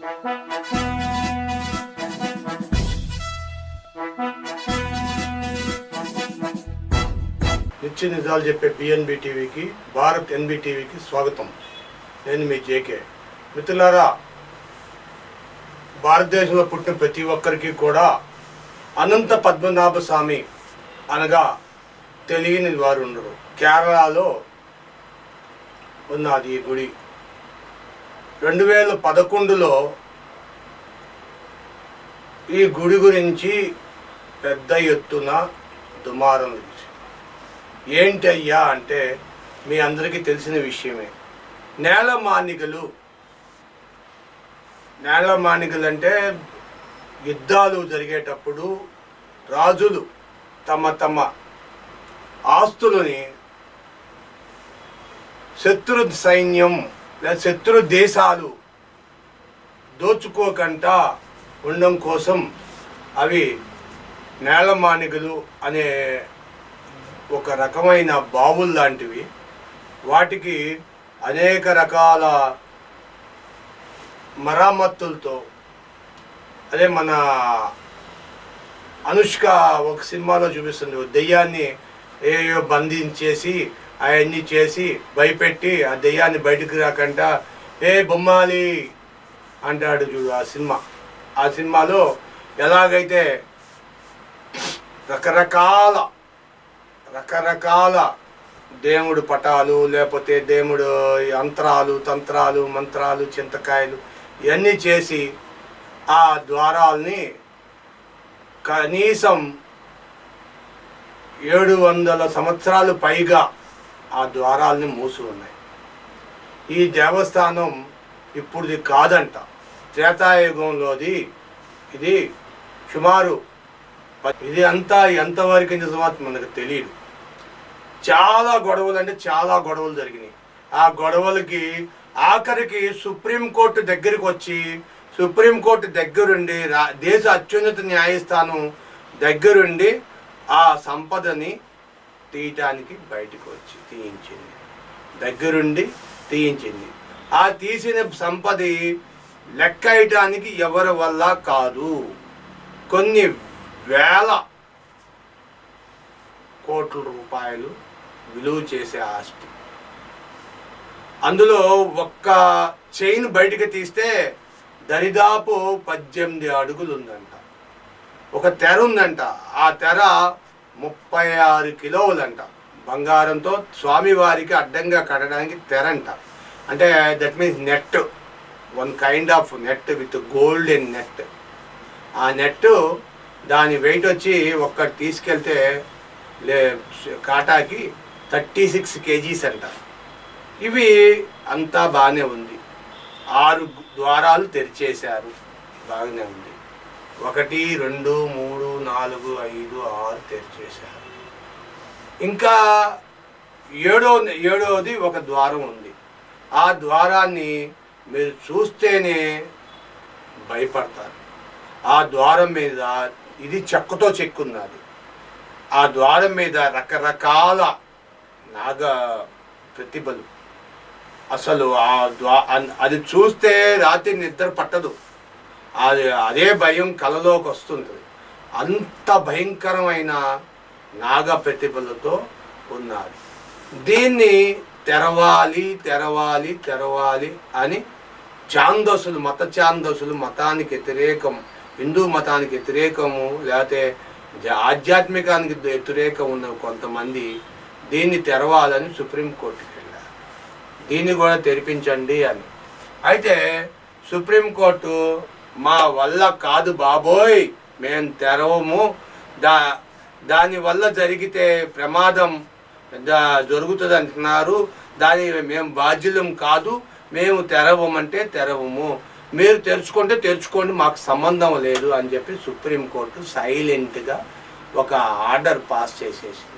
నిత్య నిజాలు చెప్పే బిఎన్బి టీవీకి భారత్ ఎన్బి టీవీకి స్వాగతం. నేను మీ జేకే. మిత్రులారా భారతదేశంలో పుట్టిన ప్రతి ఒక్కరికి కూడా అనంత పద్మనాభ స్వామి అనగా తెలియని వారు ఉండరు. కేరళలో ఉన్నది ఈ గుడి. రెండు వేల పదకొండులో ఈ గుడి గురించి పెద్ద ఎత్తున దుమారం లేచింది. ఏంటి అయ్యా అంటే మీ అందరికీ తెలిసిన విషయమే నేల మానికలు నేల మానికలు అంటే యుద్ధాలు జరిగేటప్పుడు రాజులు తమ తమ ఆస్తులని శత్రు సైన్యం శత్రు దేశాలు దోచుకోకుండా ఉండడం కోసం అవి నేలమానిగలు అనే ఒక రకమైన బావులు లాంటివి. వాటికి అనేక రకాల మరామత్తులతో అదే మన అనుష్క ఒక సినిమాలో చూపిస్తుంది దెయ్యాన్ని ఏయో బంధించేసి అవన్నీ చేసి భయపెట్టి ఆ దెయ్యాన్ని బయటకు రాకుండా ఏ బొమ్మాలి అంటాడు చూడు ఆ సినిమా. ఆ సినిమాలో ఎలాగైతే రకరకాల రకరకాల దేవుడు పటాలు లేకపోతే దేవుడు యంత్రాలు తంత్రాలు మంత్రాలు చింతకాయలు ఇవన్నీ చేసి ఆ ద్వారాల్ని కనీసం ఏడు వందల సంవత్సరాలు పైగా ఆ ద్వారాల్ని మూసి ఉన్నాయి ఈ దేవస్థానం ఇప్పుడుది కాదంట. త్రేతాయుగంలోది ఇది సుమారు ఇది అంతా ఎంతవరకు నిజమాత్మ మనకు తెలియదు చాలా గొడవలు అంటే చాలా గొడవలు జరిగినాయి. ఆ గొడవలకి ఆఖరికి సుప్రీంకోర్టు దగ్గరికి వచ్చి సుప్రీంకోర్టు దగ్గరుండి రా దేశ అత్యున్నత న్యాయస్థానం దగ్గరుండి ఆ సంపదని తీయటానికి బయటకు వచ్చి తీయించింది. దగ్గరుండి తీయించింది. ఆ తీసిన సంపది లెక్క వేయటానికి ఎవరి వల్ల కాదు. కొన్ని వేల కోట్ల రూపాయలు విలువ చేసే ఆస్తి. అందులో ఒక్క చైన్ బయటకు తీస్తే దరిదాపు పద్దెనిమిది అడుగులు ఉందంట ఒక తెర ఉందంట. ఆ తెర ముప్పై ఆరు కిలోలంట. బంగారంతో స్వామివారికి అడ్డంగా కట్టడానికి తెరంట. అంటే that means net one kind of net with golden net ఆ నెట్ దాని వెయిట్ వచ్చి ఒక్కటి తీసుకెళ్తే లే కాటాకి థర్టీ సిక్స్ కేజీస్ అంట. ఇవి అంతా బాగానే ఉంది. ఆరు ద్వారాలు తెరిచేశారు. బాగానే ఉంది. ఒకటి రెండు మూడు నాలుగు ఐదు ఆరు తెరిచేశారు ఇంకా ఏడో ఏడోది ఒక ద్వారం ఉంది. ఆ ద్వారాన్ని మీరు చూస్తేనే భయపడతారు. ఆ ద్వారం మీద ఇది చెక్కతో చెక్కున్నది. ఆ ద్వారం మీద రకరకాల నాగ ప్రతిభలు. అసలు ఆ ద్వా అన్- అది చూస్తే రాత్రి నిద్ర పట్టదు. అది అదే భయం కలలోకి వస్తుంది అంత భయంకరమైన నాగ ప్రతిభలతో ఉన్నారు. దీన్ని తెరవాలి తెరవాలి తెరవాలి అని చాందోసులు మత చాందోసులు మతానికి వ్యతిరేకం హిందూ మతానికి వ్యతిరేకము లేకపోతే ఆధ్యాత్మికానికి వ్యతిరేకం ఉన్న కొంతమంది దీన్ని తెరవాలని సుప్రీంకోర్టుకి వెళ్ళారు. దీన్ని కూడా తెరిపించండి అని. అయితే సుప్రీంకోర్టు మా వల్ల కాదు బాబోయ్. మేము తెరవము. దా దానివల్ల జరిగితే ప్రమాదం దా జరుగుతుంది అంటున్నారు. దాని మేము బాధ్యులం కాదు. మేము తెరవమంటే తెరవము. మీరు తెరుచుకుంటే తెరుచుకోండి మాకు సంబంధం లేదు అని చెప్పి సుప్రీంకోర్టు సైలెంట్గా ఒక ఆర్డర్ పాస్ చేసేసింది.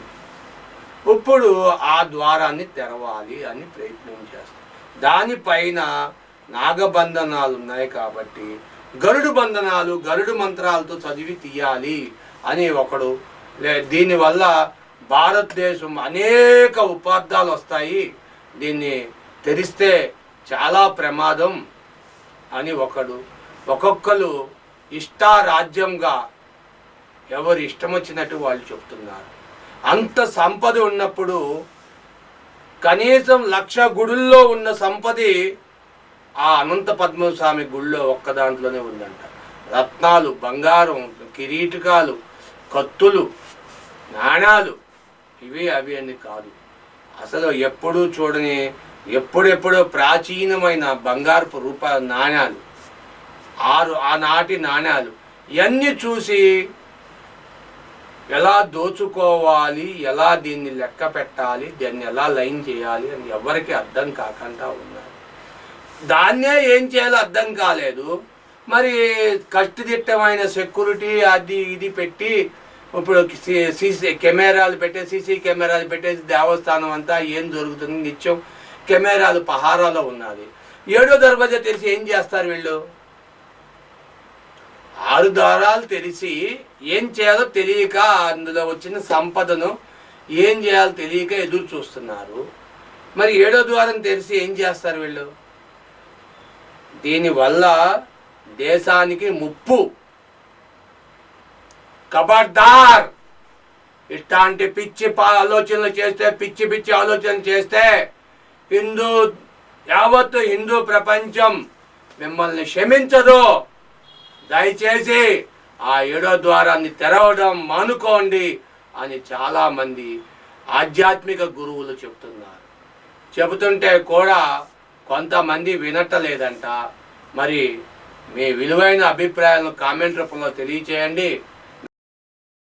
ఇప్పుడు ఆ ద్వారాన్ని తెరవాలి అని ప్రయత్నం చేస్తాం దానిపైన నాగబంధనాలు ఉన్నాయి కాబట్టి గరుడు బంధనాలు గరుడు మంత్రాలతో చదివి తీయాలి అని ఒకడు. లే దీనివల్ల భారతదేశం అనేక ఉపార్థాలు వస్తాయి. దీన్ని తెరిస్తే చాలా ప్రమాదం అని ఒకడు. ఒక్కొక్కరు ఇష్టారాజ్యంగా ఎవరు ఇష్టం వచ్చినట్టు వాళ్ళు చెప్తున్నారు. అంత సంపద ఉన్నప్పుడు కనీసం లక్ష గుడుల్లో ఉన్న సంపది ఆ అనంత పద్మస్వామి గుళ్ళో ఒక్క దాంట్లోనే ఉందంట. రత్నాలు బంగారం కిరీటకాలు కత్తులు నాణాలు ఇవి అవి అని కాదు. అసలు ఎప్పుడూ చూడని ఎప్పుడెప్పుడో ప్రాచీనమైన బంగారపు రూప నాణ్యాలు ఆరు ఆనాటి నాణ్యాలు ఇవన్నీ చూసి ఎలా దోచుకోవాలి ఎలా దీన్ని లెక్క పెట్టాలి దాన్ని ఎలా లైన్ చేయాలి అని ఎవరికి అర్థం కాకుండా ఉన్నారు. దాన్నే ఏం చేయాలో అర్థం కాలేదు. మరి కష్టదిట్టమైన సెక్యూరిటీ అది ఇది పెట్టి ఇప్పుడు సీసీ కెమెరాలు పెట్టే సీసీ కెమెరాలు పెట్టేసి దేవస్థానం అంతా ఏం జరుగుతుంది నిత్యం? కెమెరాలు పహారాలో ఉన్నది. ఏడో దర్వాజా తెలిసి ఏం చేస్తారు వీళ్ళు? ఆరు దారాలు తెలిసి ఏం చేయాలో తెలియక అందులో వచ్చిన సంపదను ఏం చేయాలో తెలియక ఎదురు చూస్తున్నారు. మరి ఏడో ద్వారం తెలిసి ఏం చేస్తారు వీళ్ళు? దీనివల్ల దేశానికి ముప్పు. కబర్దార్! ఇట్లాంటి పిచ్చి పా- ఆలోచనలు చేస్తే పిచ్చి పిచ్చి ఆలోచనలు చేస్తే హిందూ యావత్తు హిందూ ప్రపంచం మిమ్మల్ని క్షమించదు. దయచేసి ఆ ఏడో ద్వారాన్ని తెరవడం మానుకోండి అని చాలామంది ఆధ్యాత్మిక గురువులు చెప్తున్నారు. చెబుతుంటే కూడా కొంతమంది వినట్టలేదంట మరి మీ విలువైన అభిప్రాయాలను కామెంట్ రూపంలో తెలియచేయండి.